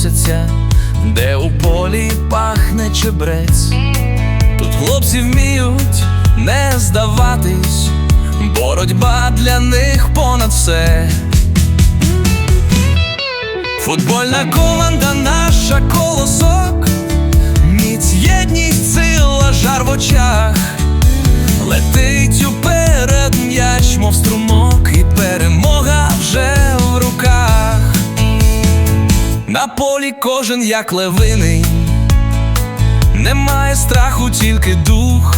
просяться, де у полі пахне чебрець. Тут хлопці вміють не здаватись, боротьба для них понад все. Футбольна команда наша колосок, міць, єдність, сила, жар в очах. Летить уперед м'яч, мов струмок, і перемога На полі кожен як левиний, немає страху, тільки дух.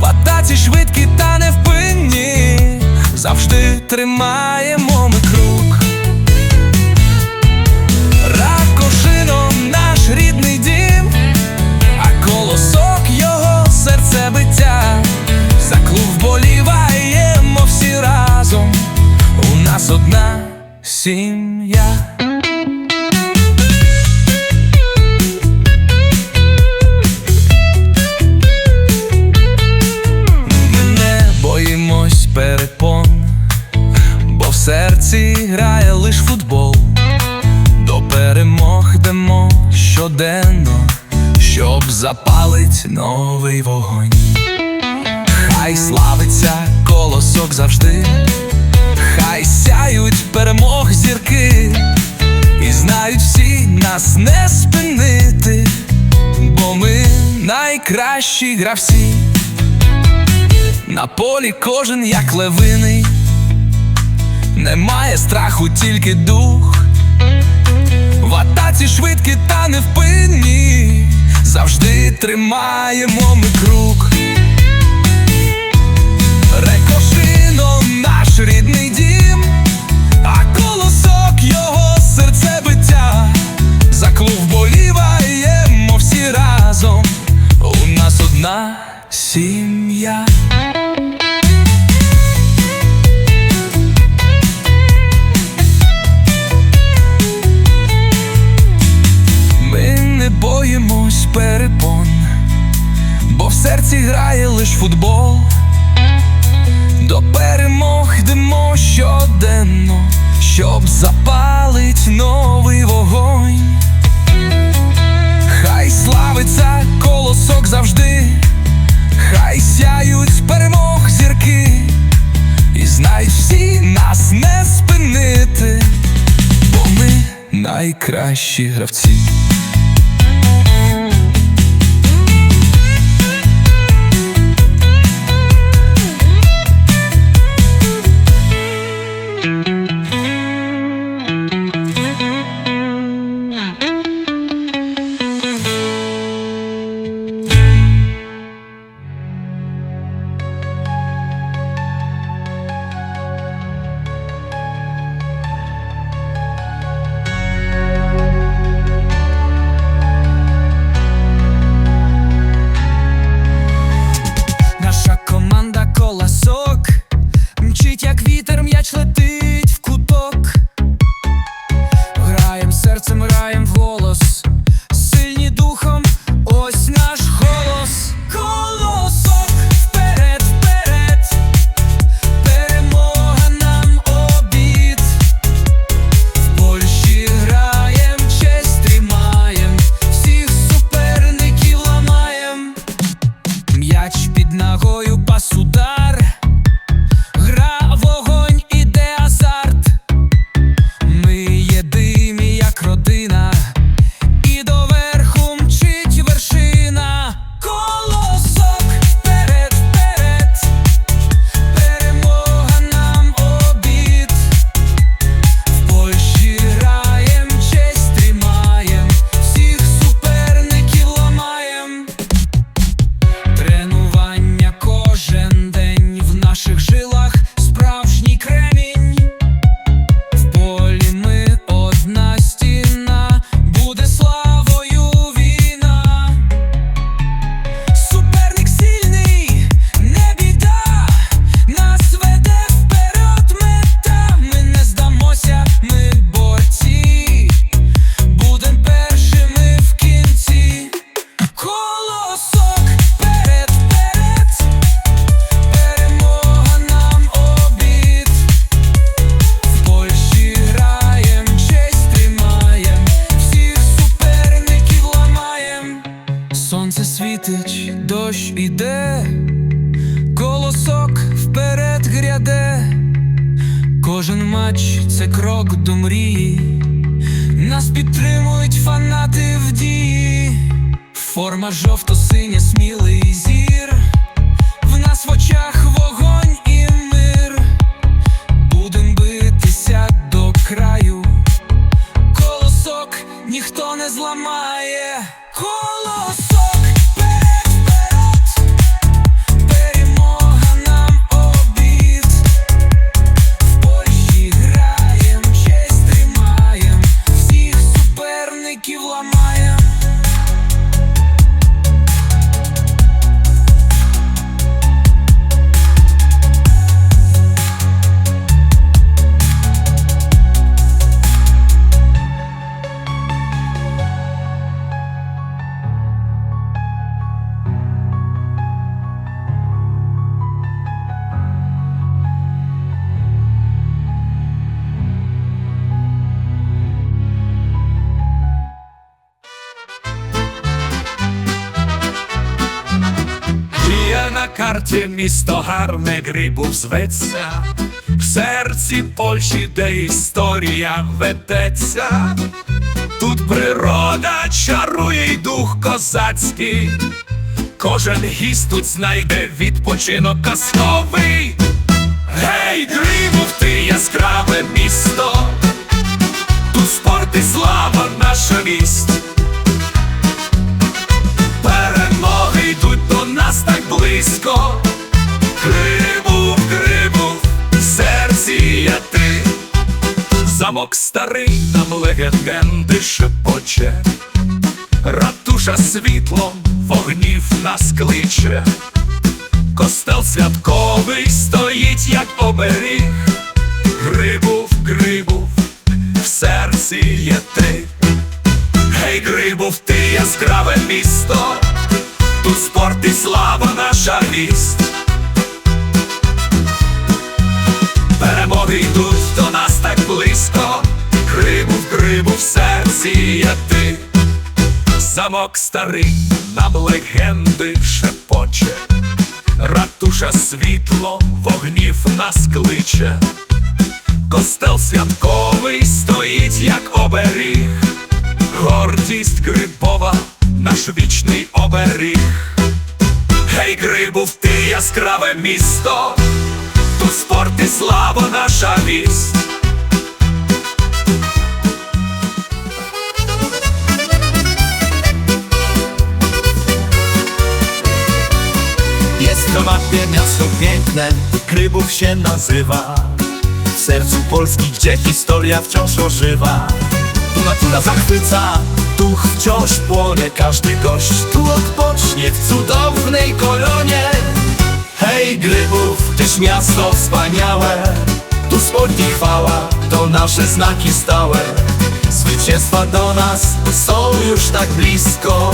В атаці швидкі та невпинні, завжди тримаємо ми круг. Ракошином наш рідний дім, а колосок його серцебиття. За клуб вболіваємо всі разом. У нас одна сім'я. Запалить новий вогонь. Хай славиться колосок завжди, хай сяють перемог зірки, і знають всі нас не спинити, бо ми найкращі гравці. На полі кожен як левиний, немає страху, тільки дух. В атаці швидкі та невпинні, завжди тримаємо ми круг. Найкращі гравці. Кожен матч це крок до мрії, нас підтримують фанати в дії, форма жовто-синя, смілий зір, в нас в очах карті місто гарне грибу зветься, в серці Польщі, де історія ведеться. Тут природа чарує й дух козацький, кожен гість тут знайде відпочинок казковий. Гей, Грибов, ти яскраве місто, тут спорт і слава наша вість. Замок старий нам легенди шепоче. Ратуша світлом вогнів нас кличе. Костел святковий стоїть, як оберіг. Грибув, грибув, в серці є ти. Гей, Грибов, ти яскраве місто, тут спорт і слава наша вість. Перемоги йдуть в серці є ти. Замок старий нам легенди шепоче, ратуша світлом вогнів нас кличе. Костел святковий стоїть, як оберіг. Гордість Грибова, наш вічний оберіг. Гей, Грибов, ти яскраве місто, тут спорт і слава наша вість. Mapie miasto piękne, Krybów się nazywa. W sercu Polski, gdzie historia wciąż ożywa. Tu natura zachwyca, duch wciąż płonie. Każdy gość tu odpocznie w cudownej kolonie. Hej Grybów, tyś miasto wspaniałe. Tu sport i chwała, to nasze znaki stałe. Zwycięstwa do nas są już tak blisko.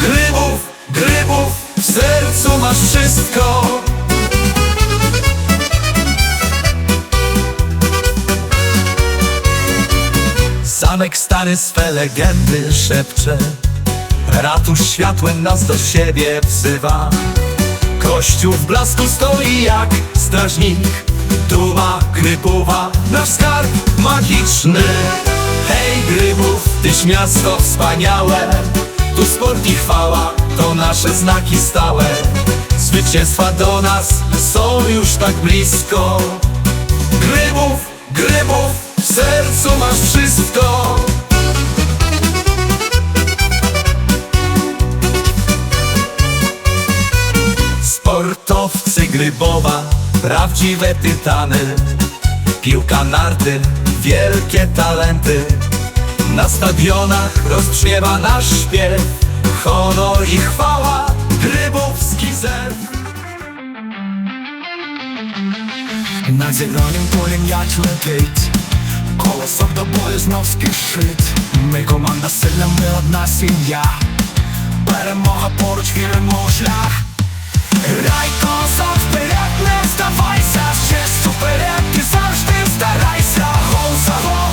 Grybów, Grybów, w sercu masz wszystko. Zamek stary swe legendy szepcze. Ratusz światłem nas do siebie wzywa. Kościół w blasku stoi jak strażnik. Duma Grybowa, nasz skarb magiczny. Hej Grybów, tyś miasto wspaniałe. Tu sport i chwała, to nasze znaki stałe. Zwycięstwa do nas są już tak blisko. Grybów, Grybów, w sercu masz wszystko. Sportowcy Grybowa, prawdziwe tytany. Piłka narty, wielkie talenty. Na stadionach rozbrzmiewa nasz śpiew Honor i chwała, grybowski zew Над зеленим полем ять летить, колосок до бою знов спішить. Ми команда сильна, ми одна сім'я. Перемога поруч віримо у шлях. Грай колосок вперед, не здавайся, ще суперед і завжди старайся. Гол за голом,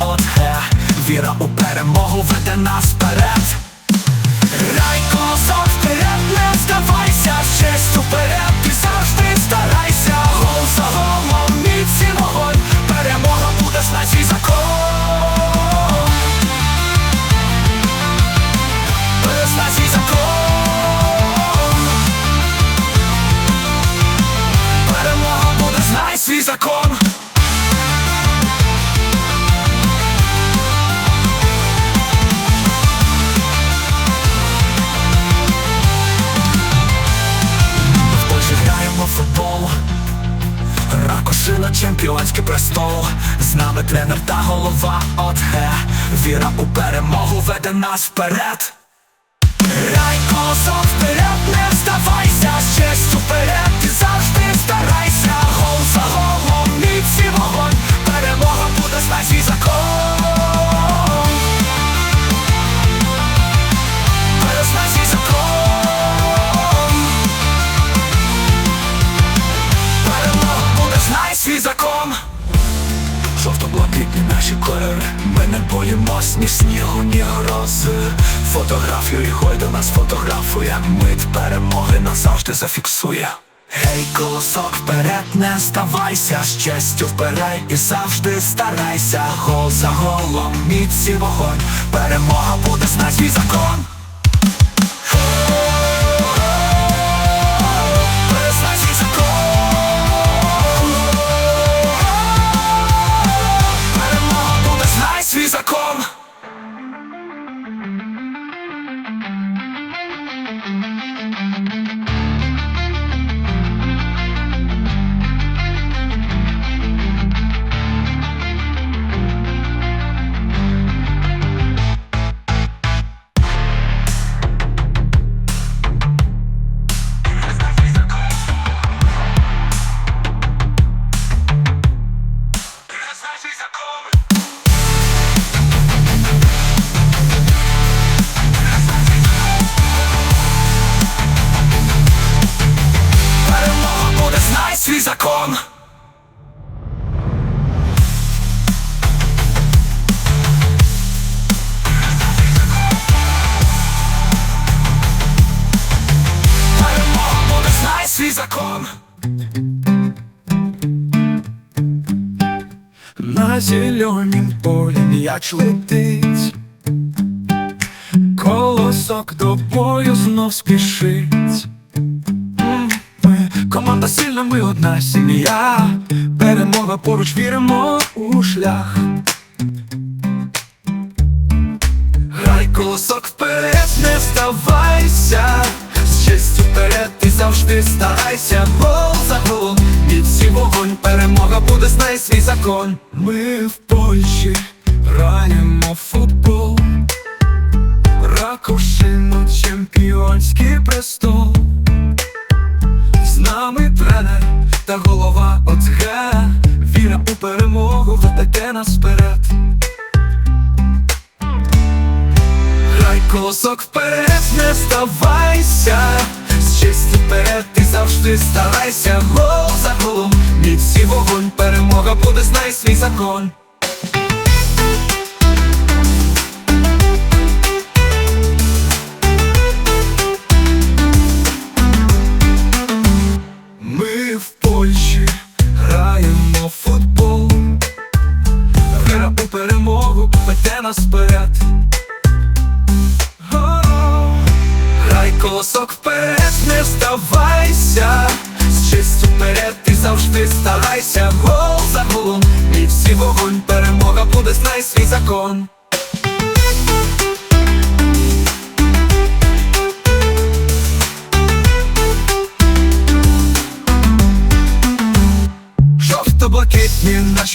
от ге Віра у перемогу веде нас вперед. Чемпіонський З нами тренер та голова от ге Віра у перемогу веде нас вперед. Грай колосок вперед, не вставайся, з честю вперед, ти завжди старайся, гол за голом, міці вогонь, перемога буде з нашій закон. Кольори Ми не боїмось ні снігу, ні грози. Фотографію і хой до нас фотографує. Мить перемоги назавжди зафіксує. Гей, колосок вперед, не ставайся, З честю вперед і завжди старайся. Гол за голом, міці вогонь. Перемога буде знать свій закон зеленім полі м'яч летить, колосок до бою знов спішить. Команда сильна, ми одна сім'я. Перемога поруч віримо у шлях. Грай колосок вперед, не здавайся. З честю вперед завжди старайся. Гол за голом, міці вогонь, перемога буде, знай свій закон. Ми в Польщі граємо футбол. Ракушину, чемпіонський престол. З нами тренер та голова от ге Віра у перемогу веде нас вперед. Грай колосок вперед, не честю вперед, ти завжди старайся мов за голом, міці вогонь Перемога буде, знай свій закон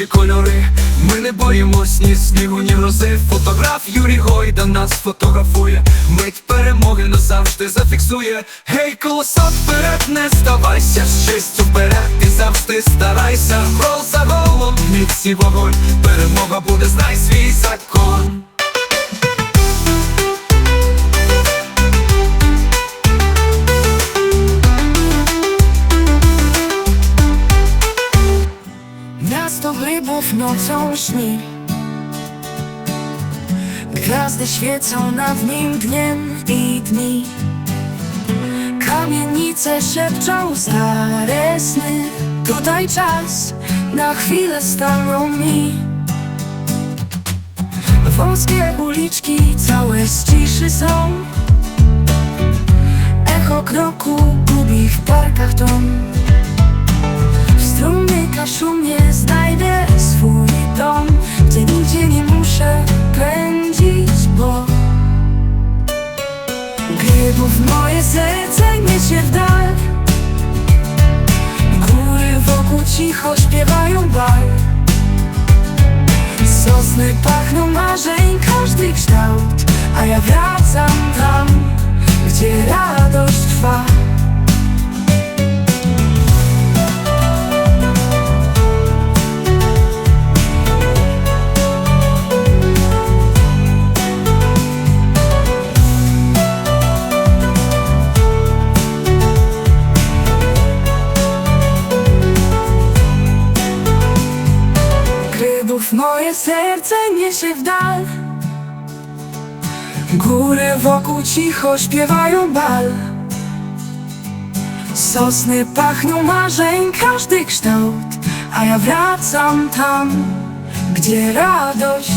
наші кольори, ми не боїмось ні снігу, ні грози. Фотограф Юрій Гойда нас фотографує, мить перемоги назавжди зафіксує. Гей, колосок вперед, не здавайся, честю вперед, і завжди старайся, гол за голом, міці вогонь, перемога буде, знай свій закон. Nocą śni Gwiazdy świecą nad nim dniem i dni. Kamienice szepczą stare sny. Tutaj czas na chwilę stanął mi. Wąskie uliczki całe z ciszy są. Echo kroku gubi w parkach dom. W strumyka szumnie znajdę dom Gdzie nigdzie nie muszę pędzić, bo Grybów moje serce niesie w dal. Góry wokół cicho śpiewają bal. Sosny pachną marzeń każdy kształt A ja wracam tam, gdzie radość trwa Serce niesie w dal. Góry wokół cicho śpiewają bal. Sosny pachną marzeń każdy kształt A ja wracam tam, gdzie radość